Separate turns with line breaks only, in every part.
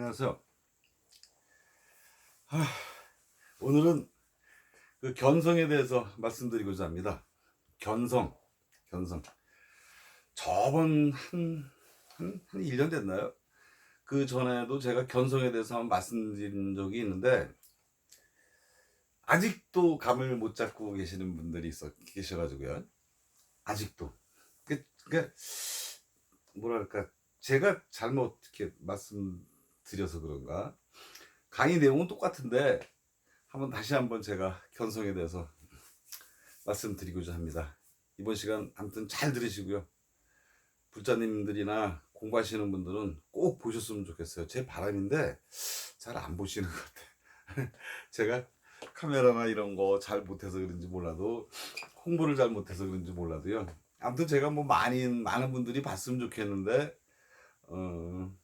안녕하세요. 하, 오늘은 그 견성에 대해서 말씀드리고자 합니다. 견성, 견성. 저번 한, 한, 한 1년 됐나요? 그 전에도 제가 견성에 대해서 한번 말씀드린 적이 있는데, 아직도 감을 못 잡고 계시는 분들이 있어, 계셔가지고요. 아직도. 그, 그, 뭐랄까, 제가 잘못 이렇게 말씀 드려서 그런가. 강의 내용은 똑같은데, 한번 다시 한번 제가 견성에 대해서 말씀드리고자 합니다. 이번 시간 아무튼 잘 들으시고요. 불자님들이나 공부하시는 분들은 꼭 보셨으면 좋겠어요. 제 바람인데 잘 안 보시는 것 같아요. 제가 카메라나 이런 거 잘 못해서 그런지 몰라도 홍보를 잘 못해서 그런지 몰라도요. 아무튼 제가 뭐 많이 많은 분들이 봤으면 좋겠는데 어,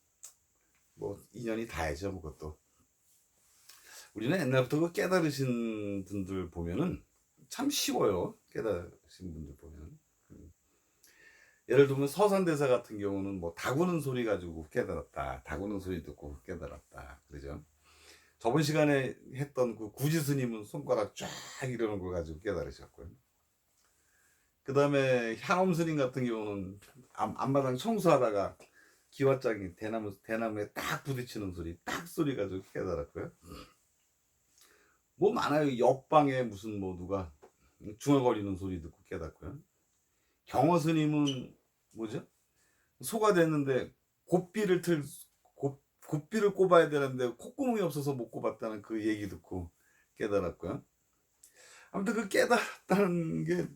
뭐 인연이 다야죠, 뭐 그것도. 우리는 옛날부터 그 깨달으신 분들 보면은 참 쉬워요. 깨달으신 분들 보면. 음. 예를 들면 서산대사 같은 경우는 뭐 다구는 소리 가지고 깨달았다. 다구는 소리 듣고 깨달았다. 그러죠. 저번 시간에 했던 그 구지 스님은 손가락 쫙 이러는 걸 가지고 깨달으셨고요. 그 다음에 향엄 스님 같은 경우는 앞, 앞마당 청소하다가 기와장이 대나무, 대나무에 딱 부딪히는 소리, 딱 소리 가지고 깨달았고요. 뭐 많아요. 옆방에 무슨 뭐 누가 중얼거리는 소리 듣고 깨닫고요. 경호 스님은 뭐죠? 소가 됐는데 곱비를 틀, 곱, 곱비를 꼽아야 되는데 콧구멍이 없어서 못 꼽았다는 그 얘기 듣고 깨달았고요. 아무튼 그 깨달았다는 게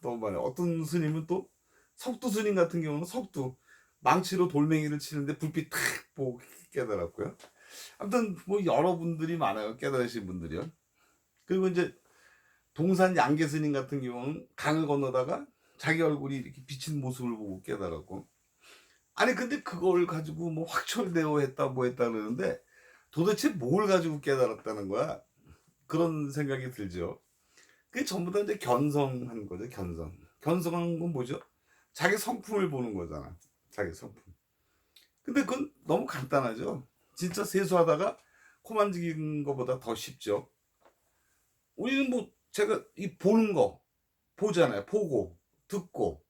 너무 많아요. 어떤 스님은 또 석두 스님 같은 경우는 석두 망치로 돌멩이를 치는데 불빛 탁 보고 깨달았고요. 아무튼 뭐 여러분들이 많아요. 깨달으신 분들이요. 그리고 이제 동산 양계 스님 같은 경우는 강을 건너다가 자기 얼굴이 이렇게 비친 모습을 보고 깨달았고 아니 근데 그걸 가지고 뭐 확철대오 했다 뭐 했다 그러는데 도대체 뭘 가지고 깨달았다는 거야 그런 생각이 들죠 그게 전부 다 이제 견성한 거죠 견성 견성한 건 뭐죠 자기 성품을 보는 거잖아 자기 성품 근데 그건 너무 간단하죠 진짜 세수하다가 코 만지는 것보다 더 쉽죠 우리는 뭐 제가 이 보는 거 보잖아요. 보고 듣고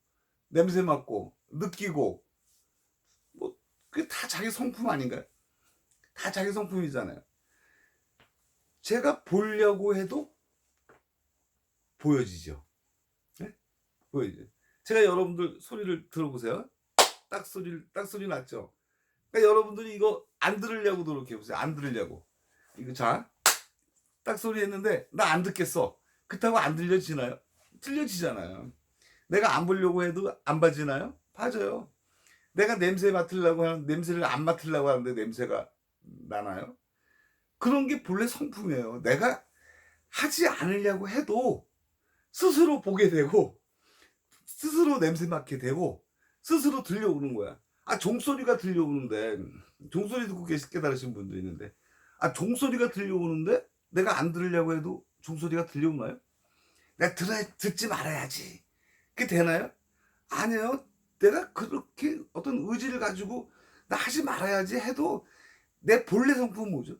냄새 맡고 느끼고 뭐 그게 다 자기 성품 아닌가요? 다 자기 성품이잖아요. 제가 보려고 해도 보여지죠. 네? 보여지죠. 제가 여러분들 소리를 들어보세요. 딱 소리 딱 소리 났죠. 그러니까 여러분들이 이거 안 들으려고 노력해 보세요. 안 들으려고. 이거 자. 딱 소리 했는데 나 안 듣겠어. 그렇다고 안 들려지나요? 들려지잖아요. 내가 안 보려고 해도 안 봐지나요? 봐져요. 내가 냄새 맡으려고 하는 냄새를 안 맡으려고 하는데 냄새가 나나요? 그런 게 본래 성품이에요. 내가 하지 않으려고 해도 스스로 보게 되고 스스로 냄새 맡게 되고 스스로 들려오는 거야. 아 종소리가 들려오는데 종소리 듣고 깨달으신 분도 있는데 아 종소리가 들려오는데 내가 안 들으려고 해도 종소리가 들려오나요? 내가 들어, 듣지 말아야지. 그게 되나요? 아니요. 내가 그렇게 어떤 의지를 가지고 나 하지 말아야지 해도 내 본래 성품은 뭐죠?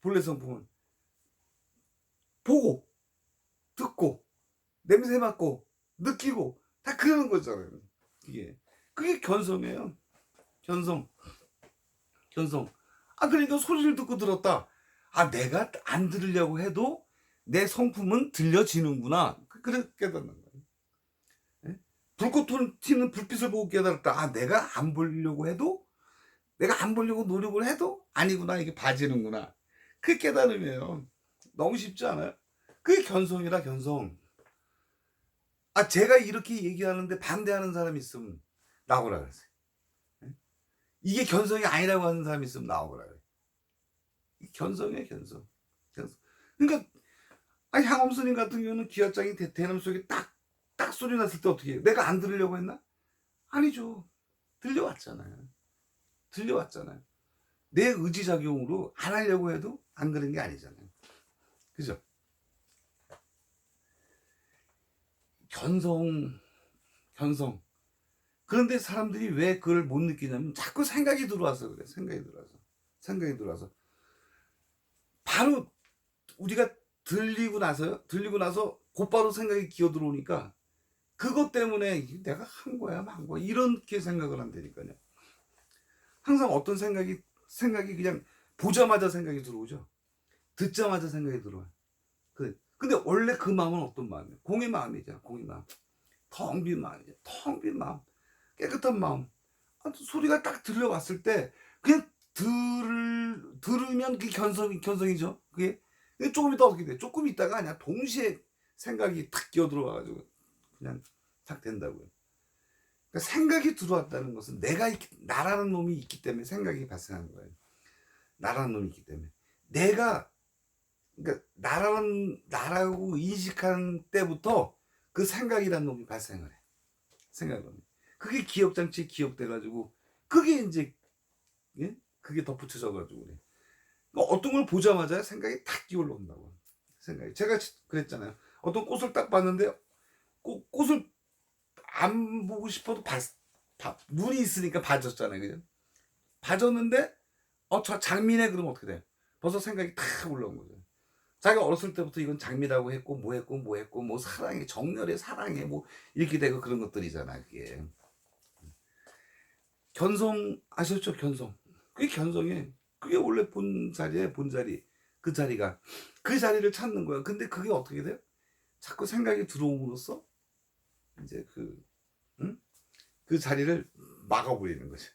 본래 성품은 보고, 듣고, 냄새 맡고, 느끼고, 다 그러는 거잖아요. 이게. 그게 견성이에요. 견성. 견성. 아, 그러니까 소리를 듣고 들었다. 아, 내가 안 들으려고 해도 내 성품은 들려지는구나. 그래 깨닫는 거예요. 예? 불꽃 튀는 불빛을 보고 깨달았다. 아, 내가 안 보려고 해도 내가 안 보려고 노력을 해도 아니구나. 이게 봐지는구나. 그게 깨달음이에요. 너무 쉽지 않아요? 그게 견성이라 견성. 아, 제가 이렇게 얘기하는데 반대하는 사람이 있으면 나오라. 예? 이게 견성이 아니라고 하는 사람이 있으면 나오라 그래요. 견성이에요, 견성. 견성. 그러니까 아, 향엄 스님 같은 경우는 기와장이 대, 대나무 속에 딱, 딱 소리 났을 때 어떻게 해요? 내가 안 들으려고 했나? 아니죠. 들려왔잖아요. 들려왔잖아요. 내 의지작용으로 안 하려고 해도 안 그런 게 아니잖아요. 그죠? 견성, 견성. 그런데 사람들이 왜 그걸 못 느끼냐면 자꾸 생각이 들어와서 그래. 생각이 들어와서. 생각이 들어와서 바로 우리가 들리고 나서요. 들리고 나서 곧바로 생각이 기어 들어오니까 그것 때문에 내가 한 거야, 만 거야 이렇게 생각을 한다니까요. 항상 어떤 생각이 생각이 그냥 보자마자 생각이 들어오죠. 듣자마자 생각이 들어와요. 그 근데 원래 그 마음은 어떤 마음이에요? 공의 마음이잖아. 공의 마음. 텅 빈 마음이죠. 텅 빈 마음. 깨끗한 마음. 아, 소리가 딱 들려왔을 때 그냥 들 들으면 그게 견성 견성이죠. 그게 조금 있다 어떻게 돼? 조금 있다가 아니야 동시에 생각이 탁 끼어 들어와가지고 그냥 탁 된다고요. 그러니까 생각이 들어왔다는 것은 내가 있- 나라는 놈이 있기 때문에 생각이 발생하는 거예요. 나라는 놈이 있기 때문에 내가 그러니까 나라는 나라고 인식한 때부터 그 생각이라는 놈이 발생을 해. 생각은. 그게 기억 장치에 기억돼 가지고 그게 이제 예? 그게 덧붙여져 가지고 그래. 그러니까 어떤 걸 보자마자 생각이 탁 끼올라 온다고. 생각이. 제가 그랬잖아요. 어떤 꽃을 딱 봤는데 꽃, 꽃을 안 보고 싶어도 봤, 봐- 눈이 있으니까 봐줬잖아요. 그죠? 봐줬는데 어저 장미네 그러면 어떻게 돼? 벌써 생각이 탁 올라온 거죠. 자기가 어렸을 때부터 이건 장미라고 했고 뭐 했고 뭐 했고 뭐 사랑해 정열의 사랑해 뭐 이렇게 되고 그런 것들이잖아 그게 견성 아셨죠 견성 그게 견성이 그게 원래 본 자리에 본 자리 그 자리가 그 자리를 찾는 거야 근데 그게 어떻게 돼요 자꾸 생각이 들어옴으로써 이제 그, 응? 그 자리를 막아버리는 거지.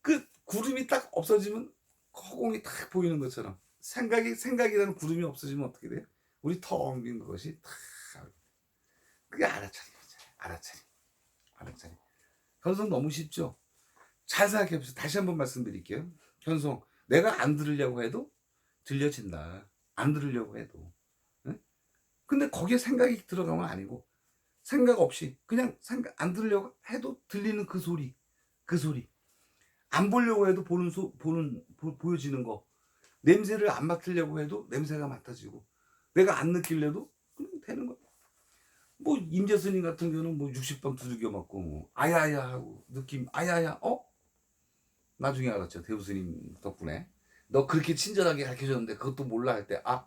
그 구름이 딱 없어지면 허공이 딱 보이는 것처럼 생각이 생각이라는 구름이 없어지면 어떻게 돼요? 우리 텅빈 것이 탁 그게 알아차림이죠. 알아차림. 알아차림. 견성 너무 쉽죠? 잘 생각해 보세요. 다시 한번 말씀드릴게요. 견성 내가 안 들으려고 해도 들려진다. 안 들으려고 해도. 응? 근데 거기에 생각이 들어가면 아니고 생각 없이 그냥 생각 안 들으려고 해도 들리는 그 소리 그 소리 안 보려고 해도 보는 소 보는 보, 보여지는 거 냄새를 안 맡으려고 해도 냄새가 맡아지고 내가 안 느낄래도 그냥 되는 거야 뭐 임재스님 같은 경우는 뭐 60방 두들겨 맞고 뭐 아야야 하고 느낌 아야야 어 나중에 알았죠 대우스님 덕분에 너 그렇게 친절하게 가르쳐 줬는데 그것도 몰라 할 때 아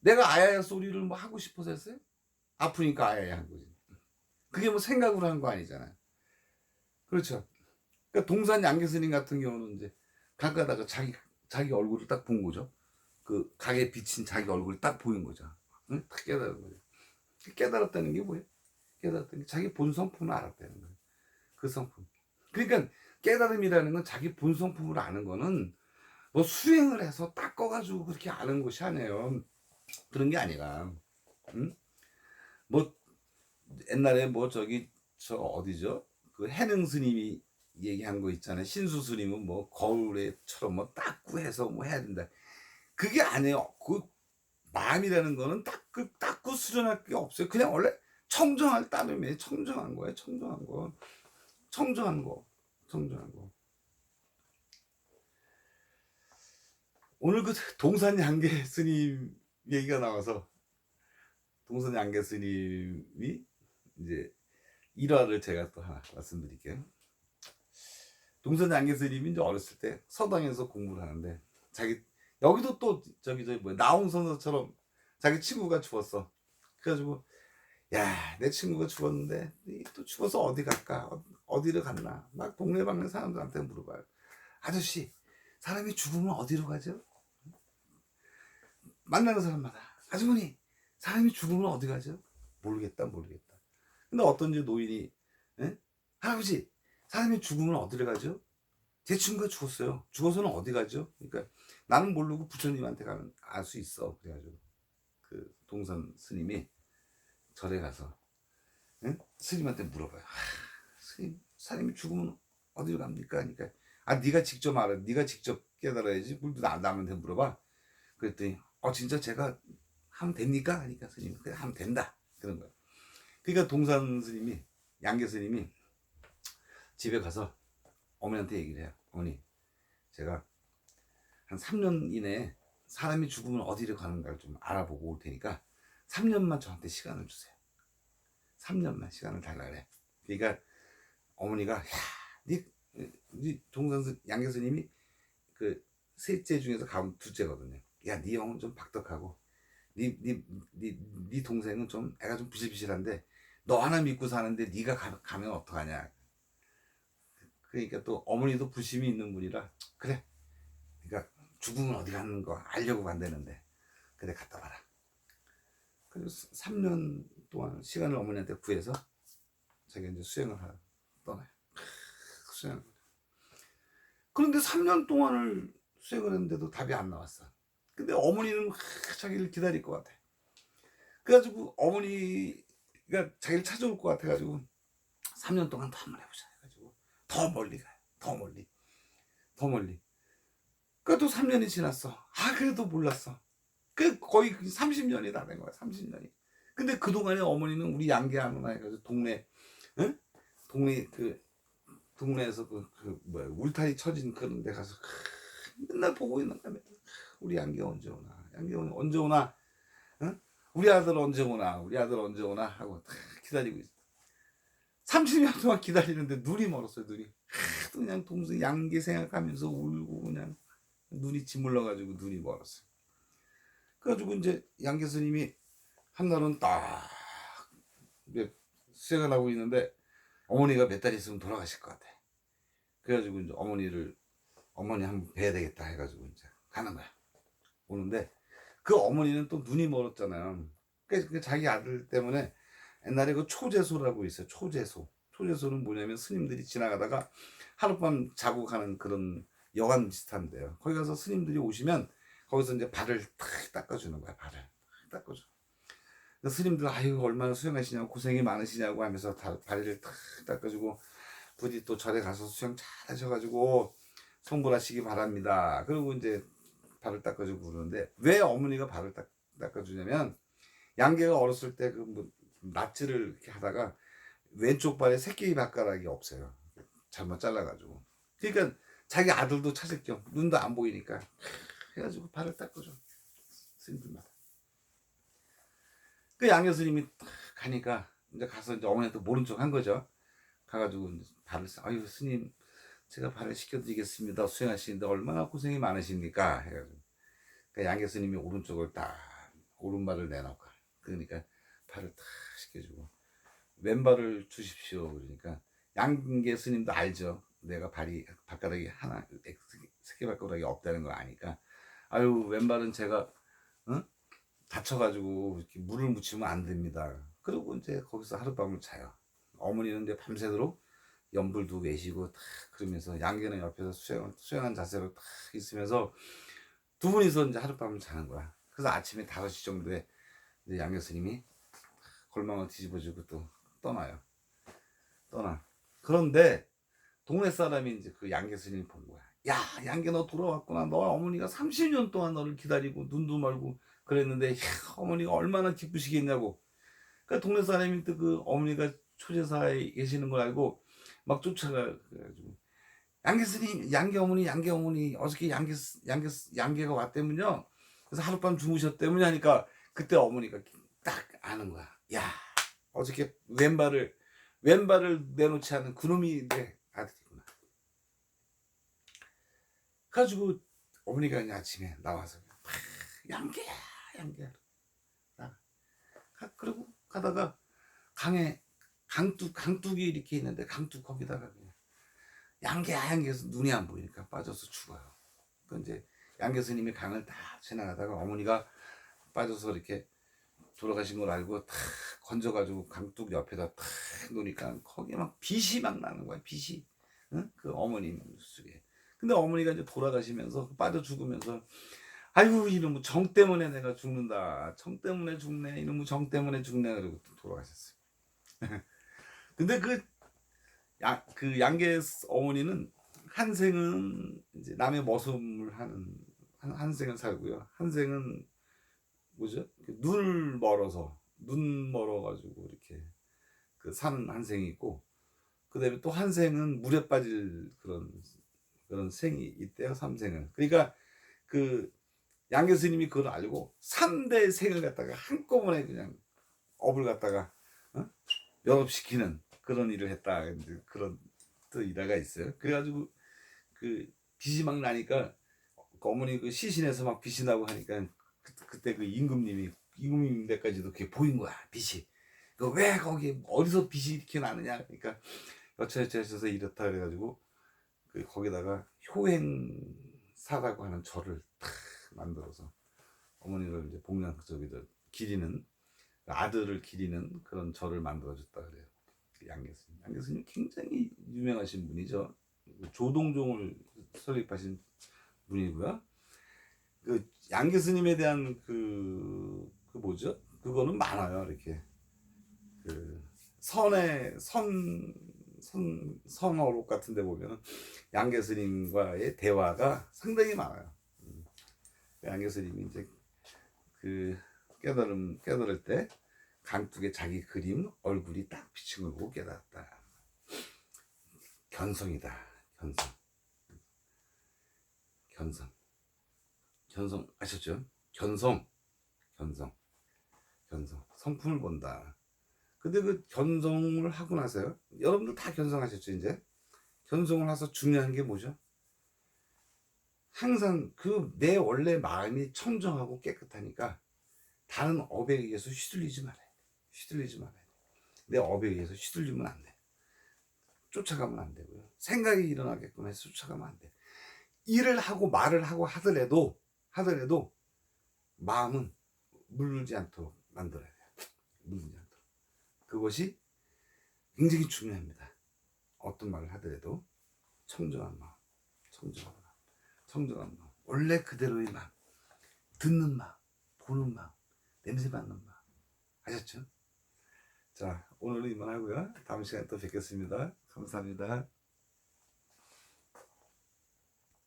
내가 아야야 소리를 뭐 하고 싶어서 했어요 아프니까 아야야 한 거지. 그게 뭐 생각으로 한 거 아니잖아요. 그렇죠. 그러니까 동산 양계스님 같은 경우는 이제 강 가다가 자기 자기 얼굴을 딱 본 거죠. 그 강에 비친 자기 얼굴이 딱 보인 거죠. 응? 딱 깨달은 거죠. 깨달았다는 게 뭐예요? 깨달았다는 게 자기 본 성품을 알았다는 거예요. 그 성품. 그러니까 깨달음이라는 건 자기 본 성품을 아는 거는 뭐 수행을 해서 닦아가지고 그렇게 아는 것이 아니에요. 그런 게 아니라, 응? 뭐 옛날에 뭐 저기 저 어디죠? 그 해능 스님이 얘기한 거 있잖아요. 신수 스님은 뭐 거울에처럼 뭐 닦고 해서 뭐 해야 된다. 그게 아니에요. 그 마음이라는 거는 닦고 닦고 수련할 게 없어요. 그냥 원래 청정할 따름이에요. 청정한 거예요. 청정한 거. 청정한 거. 거. 오늘 그 동산 양계 스님 얘기가 나와서 동선 양계 스님이 이제 일화를 제가 또 하나 말씀드릴게요. 동선 양계 스님이 이제 어렸을 때 서당에서 공부를 하는데 자기 여기도 또 저기 저기 뭐 나홍 선생처럼 자기 친구가 죽었어. 그래가지고 야 내 친구가 죽었는데 이또 죽어서 어디 갈까 어- 어디를 갔나 막 동네방네 사람들한테 물어봐요. 아저씨 사람이 죽으면 어디로 가죠? 만나는 사람마다 아주머니 사람이 죽으면 어디 가죠? 모르겠다, 모르겠다. 근데 어떤 이제 노인이, 에? 할아버지, 사람이 죽으면 어디를 가죠? 제 친구가 죽었어요. 죽어서는 어디 가죠? 그러니까 나는 모르고 부처님한테 가면 알 수 있어. 그래가지고 그 동선 스님이 절에 가서 에? 스님한테 물어봐요. 아, 스님, 사람이 죽으면 어디로 갑니까? 그러니까 아, 네가 직접 알아. 네가 직접 깨달아야지. 뭘 나, 남한테 물어봐. 그랬더니 어 진짜 제가 하면 됩니까? 하니까 스님이 그래 하면 된다 그런 거야. 그러니까 동산 스님이 양계 스님이 집에 가서 어머니한테 얘기를 해요. 어머니 제가 한 3년 이내에 사람이 죽으면 어디를 가는가를 좀 알아보고 올 테니까 3년만 저한테 시간을 주세요. 3년만 시간을 달라 그래. 그러니까 어머니가 야, 네, 네 동산 스 양계 스님이 그 셋째 중에서 가운 둘째거든요. 야, 네 형은 좀 박덕하고, 네, 네, 네, 네 동생은 좀 애가 좀 비실비실한데, 너 하나 믿고 사는데 네가 가, 가면 어떡하냐. 그러니까 또 어머니도 부심이 있는 분이라, 그래. 그러니까 죽으면 어디 가는 거 알려고 간다는데, 그래, 갔다 와라. 그래서 3년 동안 시간을 어머니한테 구해서 자기가 이제 수행을 하러 떠나요. 수행. 그런데 3년 동안을 수행을 했는데도 답이 안 나왔어. 근데 어머니는 자기를 기다릴 것 같아. 그래가지고 어머니가 자기를 찾아올 것 같아가지고 3년 동안 더 한번 해보자 해가지고 더 멀리 가요. 더 멀리. 더 멀리. 그래도 3년이 지났어. 아 그래도 몰랐어. 그 거의 30년이 다 된 거야. 30년이. 근데 그동안에 어머니는 우리 양계 하나 해가지고 동네 응? 동네 그 동네에서 그, 그 뭐야 울타리 쳐진 그런 데 가서 맨날 보고 있는 거야. 우리 양계 언제 오나? 양계 언제 오나? 응? 우리 아들 언제 오나? 우리 아들 언제 오나? 하고 다 기다리고 있어. 30년 동안 기다리는데 눈이 멀었어요. 눈이. 하도 그냥 동생 양계 생각하면서 울고 그냥 눈이 짓물러가지고 눈이 멀었어요. 그래가지고 이제 양계 스님이 한날은 딱 수행을 하고 있는데 어머니가 몇 달 있으면 돌아가실 것 같아. 그래가지고 이제 어머니를 어머니 한번 뵈야 되겠다 해가지고 이제 가는 거야. 오는데 그 어머니는 또 눈이 멀었잖아요. 그래서 그 자기 아들 때문에 옛날에 그 초제소라고 있어요. 초제소. 초제소는 뭐냐면 스님들이 지나가다가 하룻밤 자고 가는 그런 여관 비슷한데요. 거기 가서 스님들이 오시면 거기서 이제 발을 탁 닦아주는 거야. 발을 탁 닦아줘. 스님들 아유 얼마나 수행하시냐고 고생이 많으시냐고 하면서 다, 발을 탁 닦아주고 부디 또 절에 가서 수행 잘 하셔가지고 성불하시기 바랍니다. 그리고 이제 발을 닦아주고 그러는데 왜 어머니가 발을 닦, 닦아주냐면 양계가 어렸을 때 그뭐 낫지를 이렇게 하다가 왼쪽 발에 새끼 발가락이 없어요. 잘못 잘라가지고. 그러니까 자기 아들도 찾을 겸 눈도 안 보이니까 해가지고 발을 닦아줘. 스님들마다. 그딱 가니까 이제 가서 이제 어머니한테 모른 척 한 거죠. 가가지고 발을 써. 아유 스님 제가 발을 시켜드리겠습니다. 수행하시는데 얼마나 고생이 많으십니까? 해가지고 그 양계 스님이 오른쪽을 딱 오른발을 내놓고 그러니까 발을 탁 시켜주고 왼발을 주십시오. 그러니까 양계 스님도 알죠. 내가 발이 발가락이 하나 새끼 발가락이 없다는 걸 아니까 아유 왼발은 제가 응? 다쳐가지고 이렇게 물을 묻히면 안 됩니다. 그리고 이제 거기서 하룻밤을 자요. 어머니는 이제 밤새도록 연불도 계시고 탁 그러면서 양계는 옆에서 수행 수행한 자세로 탁 있으면서 두 분이서 이제 하룻밤을 자는 거야. 그래서 아침에 5시 정도에 이제 양계 스님이 골망을 뒤집어주고 또 떠나요. 떠나. 그런데 동네 사람이 이제 그 양계 스님이 본 거야. 야, 양계 너 돌아왔구나. 너 어머니가 30년 동안 너를 기다리고 눈도 말고 그랬는데 야, 어머니가 얼마나 기쁘시겠냐고. 그러니까 동네 사람이 또 그 어머니가 초제사에 계시는 걸 알고 막 쫓아가 그래가지고 양계 스님, 양계 어머니, 양계 어머니 어저께 양계 양계 양계가 왔대문요. 그래서 하룻밤 주무셨대문요 하니까 그때 어머니가 딱 아는 거야. 야, 어저께 왼발을 왼발을 내놓지 않은 그놈이 내 아들이구나. 가지고 어머니가 아침에 나와서 막 양계야 가- 그리고 가다가 강에 강둑 강둑이 이렇게 있는데 강둑 거기다가 그냥 양계야 양계에서 눈이 안 보이니까 빠져서 죽어요. 그 이제 양계 스님이 강을 다 지나가다가 어머니가 빠져서 이렇게 돌아가신 걸 알고 탁 건져가지고 강둑 옆에다 탁 놓으니까 거기에 막 빛이 막 나는 거야 빛이 응? 그 어머니 속에 근데 어머니가 이제 돌아가시면서 빠져 죽으면서 아이고 이놈의 정 때문에 내가 죽는다. 정 때문에 죽네. 이놈의 정 때문에 죽네. 그러고 또 돌아가셨어요 근데 그, 야, 그 양계 어머니는 한 생은 이제 남의 머슴을 하는 한, 한 생은 살고요. 한 생은 뭐죠? 그 눈을 멀어서 눈 멀어가지고 이렇게 그 사는 한 생이 있고 그다음에 또 한 생은 물에 빠질 그런 그런 생이 있대요 삼생은. 그러니까 그 양교 스님이 그걸 알고 3대 생을 갖다가 한꺼번에 그냥 업을 갖다가 어? 연업시키는 그런 일을 했다 그런 또 일화가 있어요 그래가지고 그 빛이 막 나니까 그 어머니 그 시신에서 막 빛이 나고 하니까 그, 그때 그 임금님이 임금님 때까지도 그게 보인 거야 빛이. 그왜 거기 어디서 빛이 이렇게 나느냐 그러니까 여차여차해서 이렇다 그래가지고 그 거기다가 효행사라고 하는 절을 탁 만들어서 어머니를 이제 복량 저기 저 기리는 아들을 기리는 그런 절을 만들어줬다 그래요. 그 양계스님. 양계스님 굉장히 유명하신 분이죠. 그 조동종을 설립하신 분이고요. 그 양계스님에 대한 그, 그 뭐죠? 그거는 많아요. 이렇게 그 선의 선, 선 선어록 같은 데 보면 양계스님과의 대화가 상당히 많아요. 음. 양계스님이 이제 그 깨달음 깨달을 때 강둑에 자기 그림 얼굴이 딱 비친 걸 보고 깨달았다. 견성이다. 견성. 견성. 견성 아셨죠? 견성. 견성. 견성. 성품을 본다. 근데 그 견성을 하고 나서요. 여러분들 다 견성하셨죠, 이제? 견성을 해서 중요한 게 뭐죠? 항상 그 내 원래 마음이 청정하고 깨끗하니까 다른 업에 의해서 휘둘리지 말아야 돼. 휘둘리지 말아야 돼. 내 업에 의해서 휘둘리면 안 돼. 쫓아가면 안 되고요. 생각이 일어나게끔 해서 쫓아가면 안 돼. 일을 하고 말을 하고 하더라도 하더라도 마음은 물르지 않도록 만들어야 돼요. 물르지 않도록. 그것이 굉장히 중요합니다. 어떤 말을 하더라도 청정한 마음, 청정한 마음, 청정한 마음. 원래 그대로의 마음, 듣는 마음, 보는 마음, 냄새 맡는 마음. 아셨죠? 자, 오늘은 이만 하고요. 다음 시간에 또 뵙겠습니다. 감사합니다.